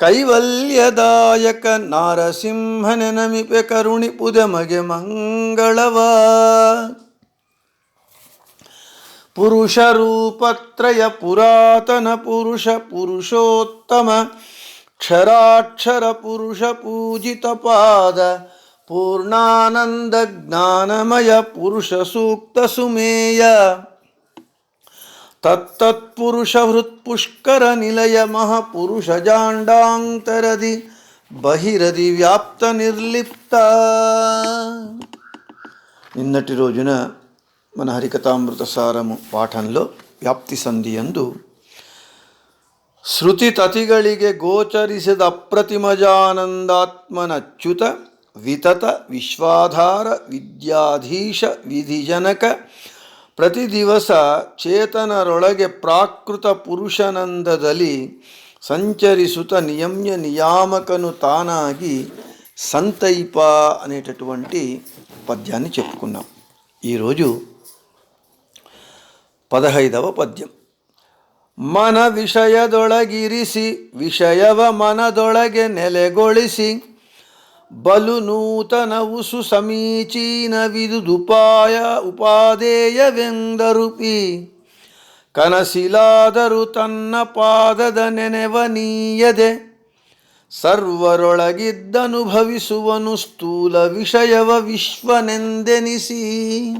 ಕೈವಲ್ಯದಾಯಕ ನಾರಸಿಂಹನೆ ನಮಿಪೆ ಕರುಣಿ ಪುದಮಗೆ ಮಂಗಳವ. ಪುರುಷರೂಪತ್ರಯ ಪುರಾತನ ಪುರುಷ ಪುರುಷೋತ್ತಮ, ಕ್ಷರಾಕ್ಷರ ಪುರುಷ ಪೂಜಿತ ಪಾದ, ಪೂರ್ಣಾನಂದ ಜ್ಞಾನಮಯ ಪುರುಷ ಸೂಕ್ತ ಸುಮೇಯ. ತತ್ತತ್ಪುರುಷ ಹೃತ್ಪುಷ್ಕರ ನಿಲಯ ಮಹಾಪುರುಷ ಜಾಂಡಾಂತರದಿ ಬಹಿರದಿ ವ್ಯಾಪ್ತ ನಿರ್ಲಿಪ್ತ నిన్నటి రోజున మన హరికథామృత సారము ವ್ಯಾಪ್ತಿ ಸಂಧಿ ಎಂದು ಶ್ರುತಿ ತತಿಗಳಿಗೆ ಗೋಚರಿಸಿದ ಅಪ್ರತಿಮಜಾನಂದಾತ್ಮನಚ್ಯುತ ವಿತತ ವಿಶ್ವಾಧಾರ ವಿದ್ಯಾಧೀಶ ವಿಧಿಜನಕ ప్రతి ದಿವಸ ಚೇತನರೊಳಗೆ ಪ್ರಾಕೃತ ಪುರುಷಾನಂದದಲ್ಲಿ సంచరిసుత నియమ్య నియామకను తానాగి సంతైప అనేటటువంటి పద్యాన్ని చెప్పుకున్నాం. ఈరోజు పదహైదవ పద్యం. మన విషయదొడగిరిసి విషయవ మనదొడగె నెಲೆಗೊಳಿಸಿ ಬಲು ನೂತನವು ಉಸು ಸಮೀಚೀನ ವಿದುದುಪಾಯ ಉಪಾದೇಯವೆಂದರುಪಿ ಕನಸಿಲಾದರೂ ತನ್ನ ಪಾದದ ನೆನೆವನೀಯದೆ ಸರ್ವರೊಳಗಿದ್ದನುಭವಿಸುವನು ಸ್ಥೂಲ ವಿಷಯವ ವಿಶ್ವನೆಂದೆನಿಸಿ.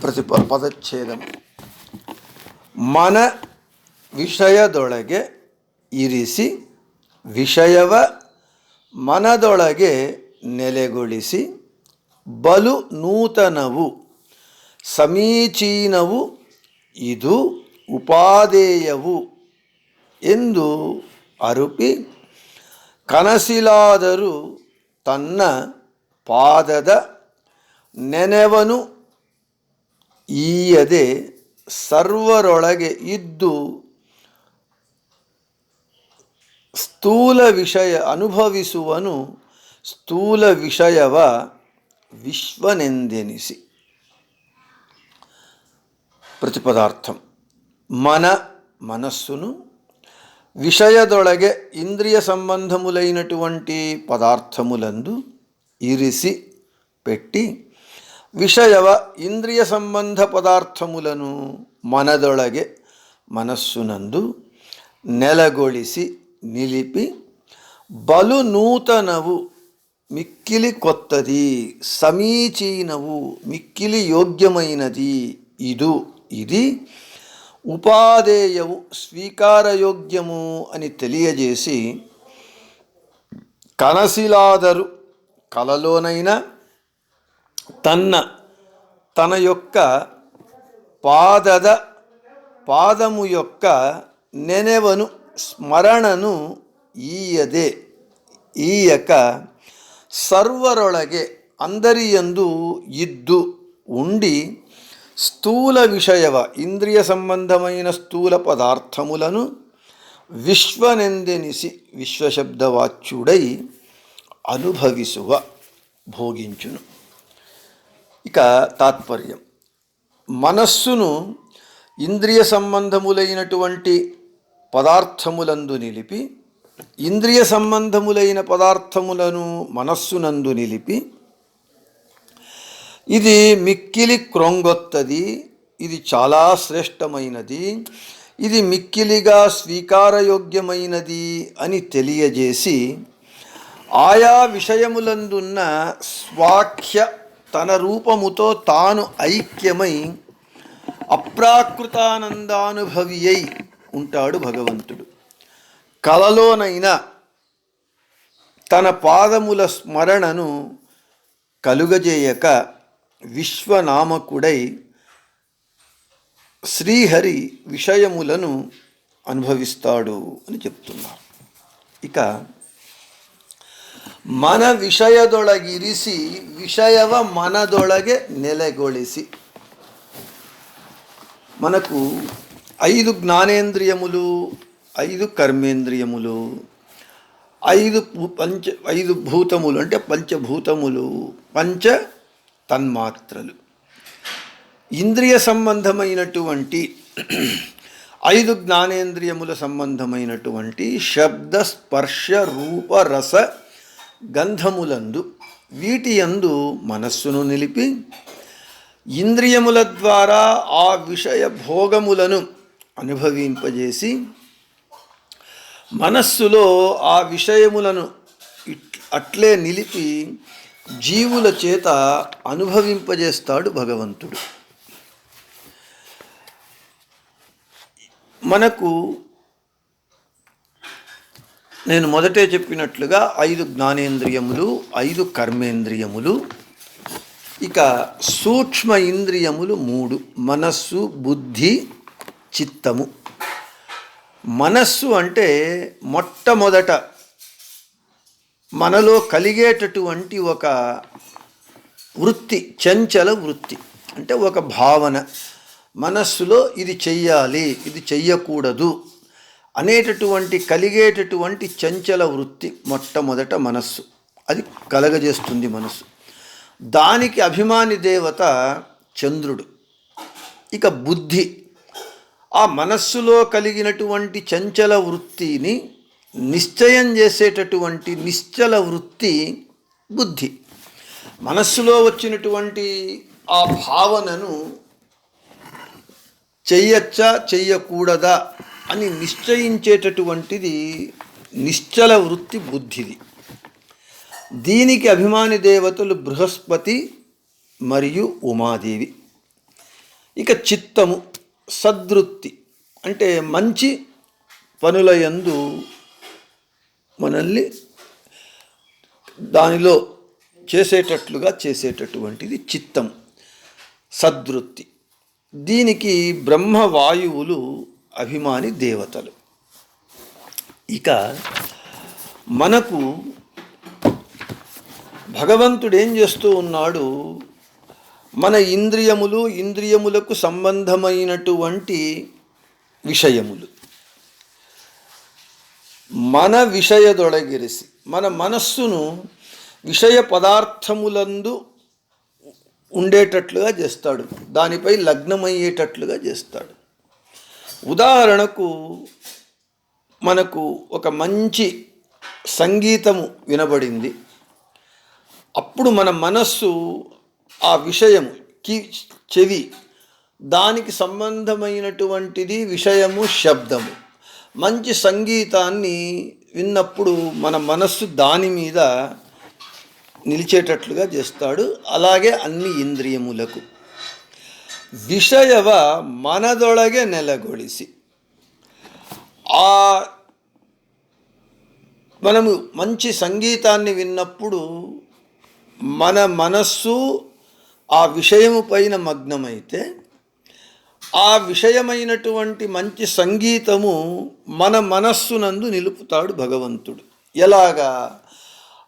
ಪ್ರತಿಪ ಪದಚ್ಛೇದ. ಮನ ವಿಷಯದೊಳಗೆ ಇರಿಸಿ ವಿಷಯವ ಮನದೊಳಗೆ ನೆಲೆಗೊಳಿಸಿ ಬಲು ನೂತನವು, ಸಮೀಚೀನವು, ಇದು ಉಪಾದೇಯವು ಎಂದು ಅರುಪಿ, ಕನಸಿಲಾದರೂ ತನ್ನ ಪಾದದ ನೆನೆವನು ಈಯದೆ ಸರ್ವರೊಳಗೆ ಇದ್ದು ಸ್ಥೂಲ ವಿಷಯ ಅನುಭವಿಸುವನು ಸ್ಥೂಲ ವಿಷಯವ ವಿಶ್ವನೆಂದೆನಿಸಿ. ಪ್ರತಿಪದಾರ್ಥಂ. ಮನ, ಮನಸ್ಸುನು ವಿಷಯದೊಳಗೆ ಇಂದ್ರಿಯ ಸಂಬಂಧ ಮುಲೈನಟುವಂಟಿ ಇರಿಸಿ ಪೆಟ್ಟಿ ವಿಷಯವ ಇಂದ್ರಿಯ ಸಂಬಂಧ ಪದಾರ್ಥಮುಲನು ಮನದೊಳಗೆ ಮನಸ್ಸುನಂದು ನೆಲಗೊಳಿಸಿ నిలిపి బలు నూతనవు మిక్కిలి కొత్తది సమీచీనవు మిక్కిలి యోగ్యమైనది ఇదు. ఇది ఉపాధేయవు స్వీకారయోగ్యము అని తెలియజేసి కనసిలాదరు కలలోనైనా తన్న తన యొక్క పాదద పాదము యొక్క నెనెవను స్మరణను ఈయదే ఈయక సర్వరొಳಗೆ అందరియందు ఇద్దు ఉండి స్థూల విషయవ ఇంద్రియ సంబంధమైన స్థూల పదార్థములను విశ్వనెందెనిసి విశ్వశబ్దవాచ్యుడై అనుభవిసువ భోగించును ఇక తాత్పర్యం మనస్సును ఇంద్రియ సంబంధములైనటువంటి పదార్థములందు నిలిపి ఇంద్రియ సంబంధములైన పదార్థములను మనస్సునందు నిలిపి ఇది మిక్కిలి క్రొంగొత్తది ఇది చాలా శ్రేష్టమైనది ఇది మిక్కిలిగా స్వీకారయోగ్యమైనది అని తెలియజేసి ఆయా విషయములందున్న స్వాఖ్య తన రూపముతో తాను ఐక్యమై అప్రాకృతానందానుభవి అయి ఉంటాడు భగవంతుడు. కలలోనైనా తన పాదముల స్మరణను కలుగజేయక విశ్వనామకుడై శ్రీహరి విషయములను అనుభవిస్తాడు అని చెప్తున్నారు ఇక మన విషయదొడగిరిసి విషయవ మనదొడగే నెలగొలిసి మనకు ఐదు జ్ఞానేంద్రియములు ఐదు కర్మేంద్రియములు ఐదు భూ- పంచ ఐదు భూతములు అంటే పంచభూతములు పంచ తన్మాత్రలు. ఇంద్రియ సంబంధమైనటువంటి ఐదు జ్ఞానేంద్రియముల సంబంధమైనటువంటి శబ్ద స్పర్శ రూప రస గంధములందు వీటి యందు మనస్సును నిలిపి ఇంద్రియముల ద్వారా ఆ విషయ భోగములను అనుభవింపజేసి మనస్సులో ఆ విషయములను ఇట్- అట్లే నిలిపి జీవుల చేత అనుభవింపజేస్తాడు భగవంతుడు. మనకు నేను మొదటే చెప్పినట్లుగా ఐదు జ్ఞానేంద్రియములు ఐదు కర్మేంద్రియములు ఇక సూక్ష్మ ఇంద్రియములు మూడు మనస్సు బుద్ధి చిత్తము. మనస్సు అంటే మొట్టమొదట మనలో కలిగేటటువంటి ఒక వృత్తి చంచల వృత్తి. అంటే ఒక భావన. మనస్సులో ఇది చెయ్యాలి ఇది చెయ్యకూడదు అనేటటువంటి కలిగేటటువంటి చంచల వృత్తి మొట్టమొదట మనస్సు. అది కలగజేస్తుంది మనస్సు. దానికి అభిమాని దేవత చంద్రుడు. ఇక బుద్ధి. ఆ మనస్సులో కలిగినటువంటి చంచల వృత్తిని నిశ్చయం చేసేటటువంటి నిశ్చల వృత్తి బుద్ధి. మనస్సులో వచ్చినటువంటి ఆ భావనను చెయ్యొచ్చా చెయ్యకూడదా అని నిశ్చయించేటటువంటిది నిశ్చల వృత్తి బుద్ధిది. దీనికి అభిమాని దేవతలు బృహస్పతి మరియు ఉమాదేవి. ఇక చిత్తము. సద్వృత్తి అంటే మంచి పనుల యందు మనల్ని దానిలో చేసేటట్లుగా చేసేటటువంటిది చిత్తం సద్వృత్తి దీనికి బ్రహ్మవాయువులు అభిమాని దేవతలు. ఇక మనకు భగవంతుడు ఏం చేస్తూ ఉన్నాడు? మన ఇంద్రియములు ఇంద్రియములకు సంబంధమైనటువంటి విషయములు. మన విషయదొడగిరిసి మన మనస్సును విషయ పదార్థములందు ఉండేటట్లుగా చేస్తాడు. దానిపై లగ్నమయ్యేటట్లుగా చేస్తాడు. ఉదాహరణకు మనకు ఒక మంచి సంగీతము వినబడింది. అప్పుడు మన మనస్సు ఆ విషయము కి చెవి దానికి సంబంధమైనటువంటిది విషయము శబ్దము. మంచి సంగీతాన్ని విన్నప్పుడు మన మనస్సు దాని మీద నిలిచేటట్లుగా చేస్తాడు. అలాగే అన్ని ఇంద్రియములకు. విషయవ మనదొడగే నెలగొడిసి ఆ మనము మంచి సంగీతాన్ని విన్నప్పుడు మన మనస్సు ఆ విషయము పైన మగ్నమైతే ఆ విషయమైనటువంటి మంచి సంగీతము మన మనస్సునందు నిలుపుతాడు భగవంతుడు. ఎలాగా?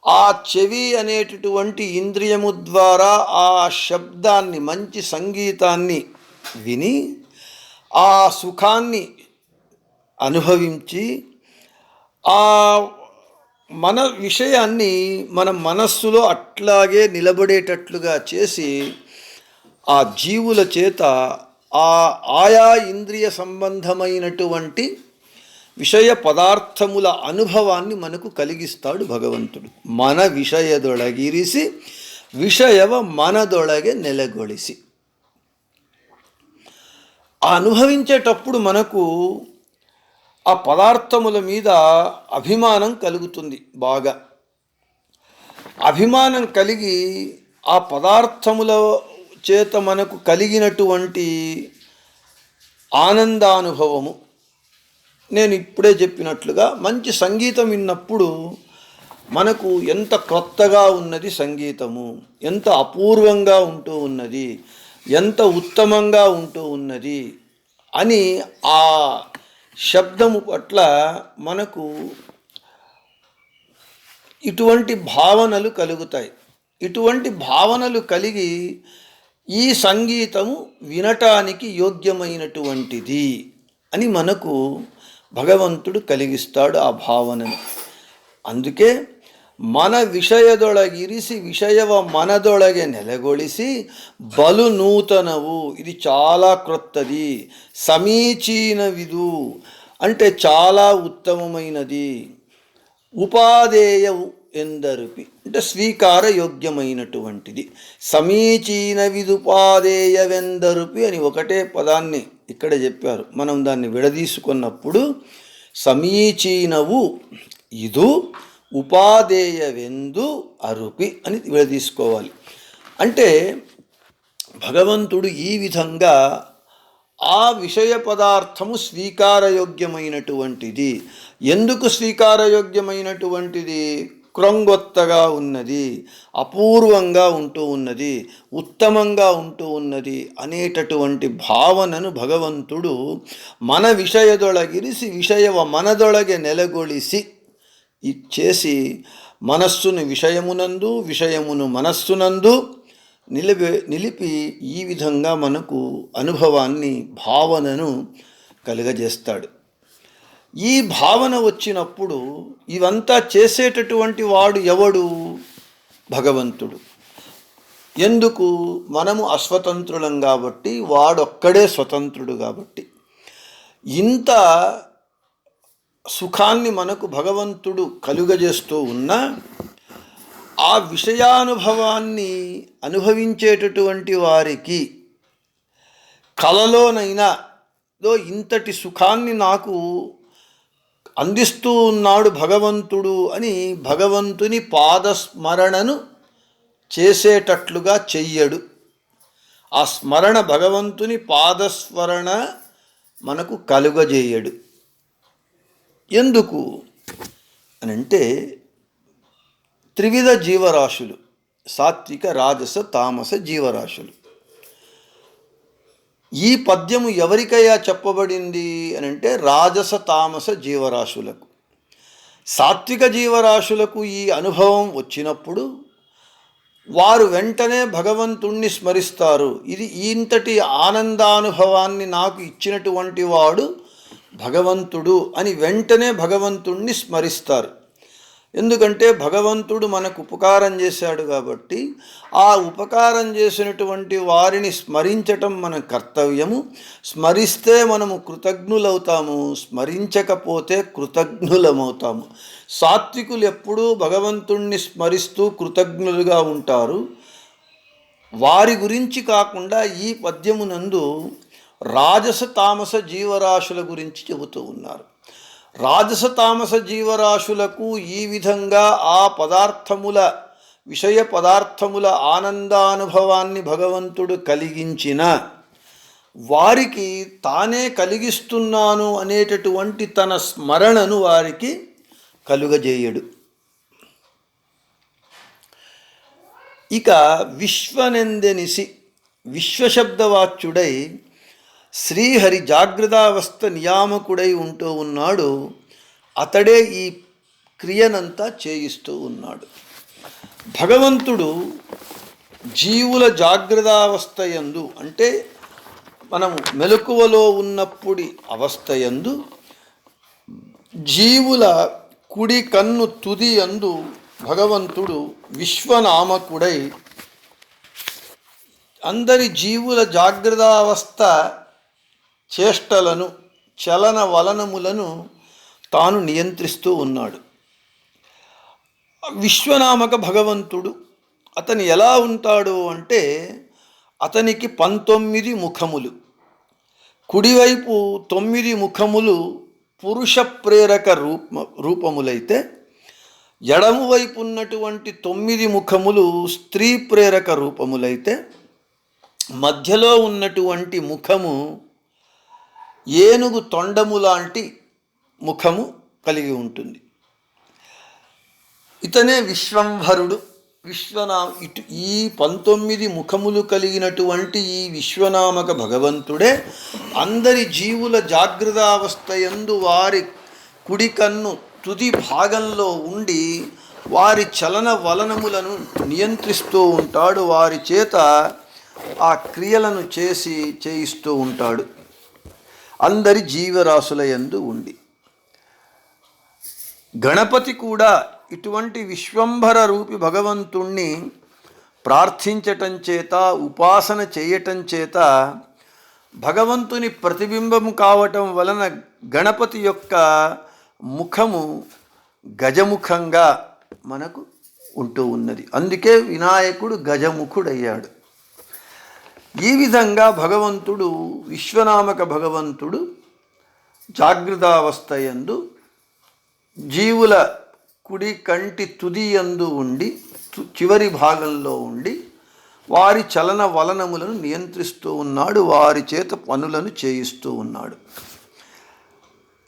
ఆ చెవి అనేటటువంటి ఇంద్రియము ద్వారా ఆ శబ్దాన్ని మంచి సంగీతాన్ని విని ఆ సుఖాన్ని అనుభవించి ఆ మన విషయాన్ని మన మనస్సులో అట్లాగే నిలబడేటట్లుగా చేసి ఆ జీవుల చేత ఆ ఆయా ఇంద్రియ సంబంధమైనటువంటి విషయ పదార్థముల అనుభవాన్ని మనకు కలిగిస్తాడు భగవంతుడు. మన విಷಯದೊಳಗಿರಿಸಿ విషయవ మనదొడగే నెలగొలిసి. అనుభవించేటప్పుడు మనకు ఆ పదార్థముల మీద అభిమానం కలుగుతుంది బాగా. అభిమానం కలిగి ఆ పదార్థముల చేత మనకు కలిగినటువంటి ఆనందానుభవము. నేను ఇప్పుడే చెప్పినట్లుగా మంచి సంగీతం విన్నప్పుడు మనకు ఎంత క్రొత్తగా ఉన్నది సంగీతము ఎంత అపూర్వంగా ఉంటూ ఉన్నది ఎంత ఉత్తమంగా ఉంటూ ఉన్నది అని ఆ శబ్దము పట్ల మనకు ఇటువంటి భావనలు కలుగుతాయి. ఇటువంటి భావనలు కలిగి ఈ సంగీతము వినటానికి యోగ్యమైనటువంటిది అని మనకు భగవంతుడు కలిగిస్తాడు ఆ భావనను. అందుకే మన ಮನ విషయవ ವಿಷಯವ ಮನದೊಳಗೆ బలు నూతనవు ఇది చాలా క్రొత్తది సమీచీన ಸಮೀಚೀನವಿದು అంటే చాలా ఉత్తమమైనది ఉపాధేయవు ఎందరిపి అంటే స్వీకార యోగ్యమైనటువంటిది సమీచీన సమీచీనవిదుపాధేయవెందరుపి అని ఒకటే పదాన్ని ఇక్కడ చెప్పారు. మనం దాన్ని విడదీసుకున్నప్పుడు సమీచీనవు ఇది ఉపాధేయవెందు అరుపి అని విడదీసుకోవాలి. అంటే భగవంతుడు ఈ విధంగా ఆ విషయ పదార్థము స్వీకారయోగ్యమైనటువంటిది. ఎందుకు స్వీకారయోగ్యమైనటువంటిది? క్రొంగొత్తగా ఉన్నది అపూర్వంగా ఉంటూ ఉన్నది ఉత్తమంగా ఉంటూ ఉన్నది అనేటటువంటి భావనను భగవంతుడు మన విషయదొలగిరిసి విషయ మనదొలగ నెలగొలిసి చేసి మనస్సును విషయమునందు విషయమును మనస్సునందు నిలిపి నిలిపి ఈ విధంగా మనకు అనుభవాన్ని భావనను కలుగజేస్తాడు. ఈ భావన వచ్చినప్పుడు ఇవంతా చేసేటటువంటి వాడు ఎవడు? భగవంతుడు. ఎందుకు? మనము అస్వతంత్రులం కాబట్టి వాడొక్కడే స్వతంత్రుడు కాబట్టి. ఇంత సుఖాన్ని మనకు భగవంతుడు కలుగజేస్తూ ఉన్నా ఆ విషయానుభవాన్ని అనుభవించేటటువంటి వారికి కలలోనైనా ఇంతటి సుఖాన్ని నాకు అందిస్తూ ఉన్నాడు భగవంతుడు అని భగవంతుని పాదస్మరణను చేసేటట్లుగా చెయ్యడు. ఆ స్మరణ భగవంతుని పాదస్మరణ మనకు కలుగజేయడు. ఎందుకు అని అంటే త్రివిధ జీవరాశులు సాత్విక రాజస తామస జీవరాశులు. ఈ పద్యము ఎవరికయ్యా చెప్పబడింది అని అంటే రాజస తామస జీవరాశులకు. సాత్విక జీవరాశులకు ఈ అనుభవం వచ్చినప్పుడు వారు వెంటనే భగవంతుణ్ణి స్మరిస్తారు. ఇది ఇంతటి ఆనందానుభవాన్ని నాకు ఇచ్చినటువంటి వాడు భగవంతుడు అని వెంటనే భగవంతుణ్ణి స్మరిస్తారు. ఎందుకంటే భగవంతుడు మనకు ఉపకారం చేశాడు కాబట్టి ఆ ఉపకారం చేసినటువంటి వారిని స్మరించటం మన కర్తవ్యము. స్మరిస్తే మనము కృతజ్ఞులవుతాము స్మరించకపోతే కృతజ్ఞులమవుతాము. సాత్వికులు ఎప్పుడూ భగవంతుణ్ణి స్మరిస్తూ కృతజ్ఞులుగా ఉంటారు. వారి గురించి కాకుండా ఈ పద్యమునందు రాజస తామస జీవరాశుల గురించి చెబుతూ ఉన్నారు. రాజస తామస జీవరాశులకు ఈ విధంగా ఆ పదార్థముల విషయ పదార్థముల ఆనందానుభవాన్ని భగవంతుడు కలిగించిన వారికి తానే కలిగిస్తున్నాను అనేటటువంటి తన స్మరణను వారికి కలుగజేయడు. ఇక విశ్వనెందెనిసి విశ్వశబ్దవాచ్యుడై శ్రీహరి జాగ్రత్తావస్థ నియామకుడై ఉంటూ ఉన్నాడు. అతడే ఈ క్రియనంతా చేయిస్తూ ఉన్నాడు. భగవంతుడు జీవుల జాగ్రత్తావస్థ యందు అంటే మనము మెలకువలో ఉన్నప్పుడి అవస్థ యందు జీవుల కుడి కన్ను తుది అందు భగవంతుడు విశ్వనామకుడై అందరి జీవుల జాగ్రత్తావస్థ చేష్టలను చలన వలనములను తాను నియంత్రిస్తూ ఉన్నాడు. విశ్వనామక భగవంతుడు అతను ఎలా ఉంటాడు అంటే అతనికి పంతొమ్మిది ముఖములు. కుడివైపు తొమ్మిది ముఖములు పురుష ప్రేరక రూప రూపములైతే ఎడము వైపు ఉన్నటువంటి తొమ్మిది ముఖములు స్త్రీ ప్రేరక రూపములైతే మధ్యలో ఉన్నటువంటి ముఖము ఏనుగు తొండము లాంటి ముఖము కలిగి ఉంటుంది. ఇతనే విశ్వంభరుడు. విశ్వనా ఇటు ఈ పంతొమ్మిది ముఖములు కలిగినటువంటి ఈ విశ్వనామక భగవంతుడే అందరి జీవుల జాగ్రత్తావస్థ యందు వారి కుడి కన్ను తుది భాగంలో ఉండి వారి చలన వలనములను నియంత్రిస్తూ ఉంటాడు. వారి చేత ఆ క్రియలను చేసి చేయిస్తూ ఉంటాడు. అందరి జీవరాశుల యందు ఉండి గణపతి కూడా ఇటువంటి విశ్వంభర రూపి భగవంతుణ్ణి ప్రార్థించటం చేత ఉపాసన చేయటం చేత భగవంతుని ప్రతిబింబము కావటం వలన గణపతి యొక్క ముఖము గజముఖంగా మనకు ఉంటూ ఉన్నది. అందుకే వినాయకుడు గజముఖుడయ్యాడు. ఈ విధంగా భగవంతుడు విశ్వనామక భగవంతుడు జాగ్రత్తావస్థయందు జీవుల కుడి కంటి తుదియందు ఉండి చివరి భాగంలో ఉండి వారి చలన వలనములను నియంత్రిస్తూ ఉన్నాడు వారి చేత పనులను చేయిస్తూ ఉన్నాడు.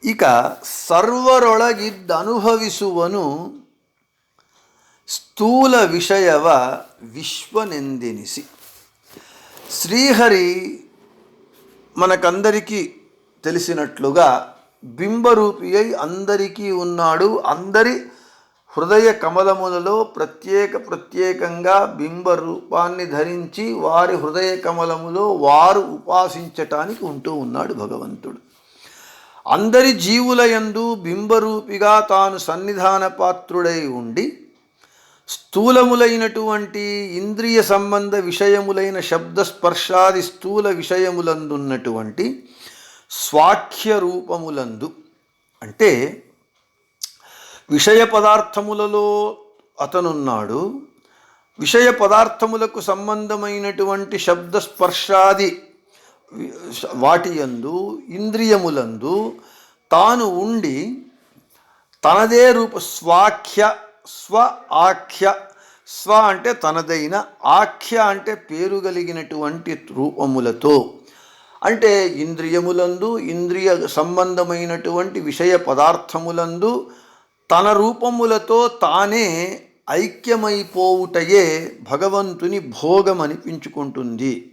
ఇక ಸರ್ವರೊಳಗಿದ್ದ స్థూల విషయవ విశ్వనిందినిసి. శ్రీహరి మనకందరికీ తెలిసినట్లుగా బింబరూపి అయి అందరికీ ఉన్నాడు. అందరి హృదయ కమలములలో ప్రత్యేక ప్రత్యేకంగా బింబ రూపాన్ని ధరించి వారి హృదయ కమలములో వారు ఉపాసించటానికి ఉంటూ ఉన్నాడు భగవంతుడు. అందరి జీవుల యందు బింబరూపిగా తాను సన్నిధాన పాత్రుడై ఉండి స్థూలములైనటువంటి ఇంద్రియ సంబంధ విషయములైన శబ్ద స్పర్శాది స్థూల విషయములందున్నటువంటి స్వాఖ్య రూపములందు. అంటే విషయ పదార్థములలో అతనున్నాడు. విషయ పదార్థములకు సంబంధమైనటువంటి శబ్ద స్పర్శాది వాటి యందు ఇంద్రియములందు తాను ఉండి తనదే రూప స్వాఖ్య స్వ ఆఖ్య. స్వ అంటే తనదైన ఆఖ్య అంటే పేరు కలిగినటువంటి రూపములతో. అంటే ఇంద్రియములందు ఇంద్రియ సంబంధమైనటువంటి విషయ పదార్థములందు తన రూపములతో తానే ఐక్యమైపోవుటయే భగవంతుని భోగం అనిపించుకుంటుంది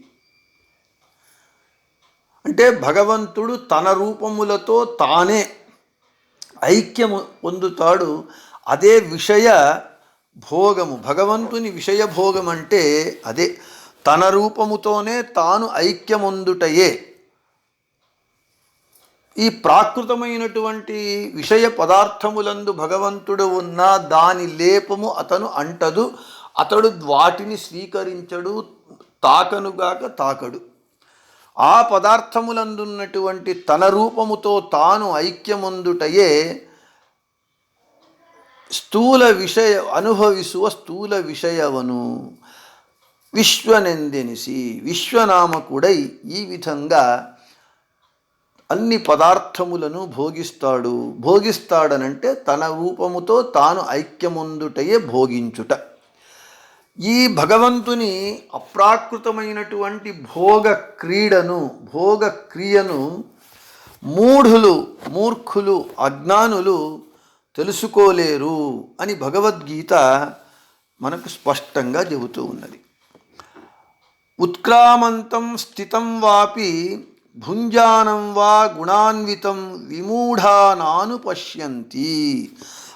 అంటే భగవంతుడు తన రూపములతో తానే ఐక్యము పొందుతాడు. అదే విషయ భోగము. భగవంతుని విషయ భోగం అంటే అదే తన రూపముతోనే తాను ఐక్యమొందుటయే. ఈ ప్రాకృతమైనటువంటి విషయ పదార్థములందు భగవంతుడు ఉన్న దాని లేపము అతను అంటదు. అతడు వాటిని స్వీకరించడు తాకనుగాక తాకడు. ఆ పదార్థములందున్నటువంటి తన రూపముతో తాను ఐక్యమొందుటయే స్థూల విషయ అనుభవిಸುವ స్థూల విషయవను విశ్వనెందెనిసి విశ్వనామకుడై ఈ విధంగా అన్ని పదార్థములను భోగిస్తాడు భోగిస్తాడనంటే తన రూపముతో తాను ఐక్యముందుటయే భోగించుట ఈ భగవంతుని అప్రాకృతమైనటువంటి భోగ క్రీడను భోగ క్రియను మూఢులు మూర్ఖులు అజ్ఞానులు తెలుసుకోలేరు అని భగవద్గీత మనకు స్పష్టంగా చెబుతూ ఉన్నది. ఉత్క్రామంతం స్థితం వాపి భుంజానం వా గుణాన్వితం విమూఢానాను పశ్యంతి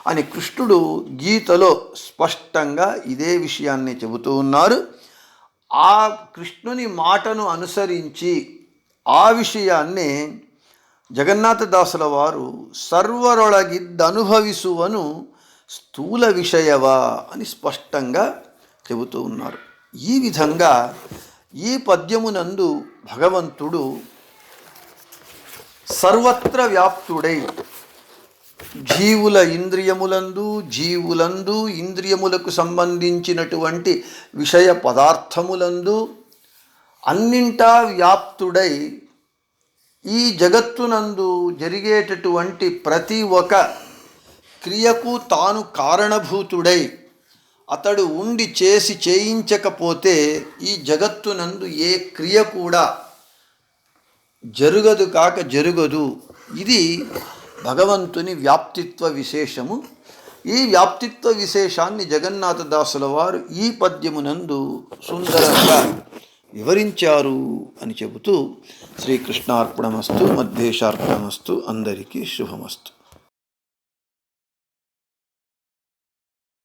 అని కృష్ణుడు గీతలో స్పష్టంగా ఇదే విషయాన్ని చెబుతూ ఉన్నారు. ఆ కృష్ణుని మాటను అనుసరించి ఆ విషయాన్నే జగన్నాథదాసుల వారు సర్వరొళగిద్దనుభవిసువను స్థూల విషయవా అని స్పష్టంగా చెబుతూ ఉన్నారు. ఈ విధంగా ఈ పద్యమునందు భగవంతుడు సర్వత్ర వ్యాప్తుడై జీవుల ఇంద్రియములందు జీవులందు ఇంద్రియములకు సంబంధించినటువంటి విషయ పదార్థములందు అన్నింటా వ్యాప్తుడై ఈ జగత్తునందు జరిగేటటువంటి ప్రతి ఒక్క క్రియకు తాను కారణభూతుడై అతడు ఉండి చేసి చేయించకపోతే ఈ జగత్తునందు ఏ క్రియ కూడా జరుగదు కాక జరుగదు. ఇది భగవంతుని వ్యాప్తిత్వ విశేషము. ఈ వ్యాప్తిత్వ విశేషాన్ని జగన్నాథదాసుల వారు ఈ పద్యమునందు సుందరంగా వివరించారు అని చెబుతూ శ్రీకృష్ణార్పణమస్తు మధ్యేశార్పణమస్తు అందరికీ శుభమస్తు.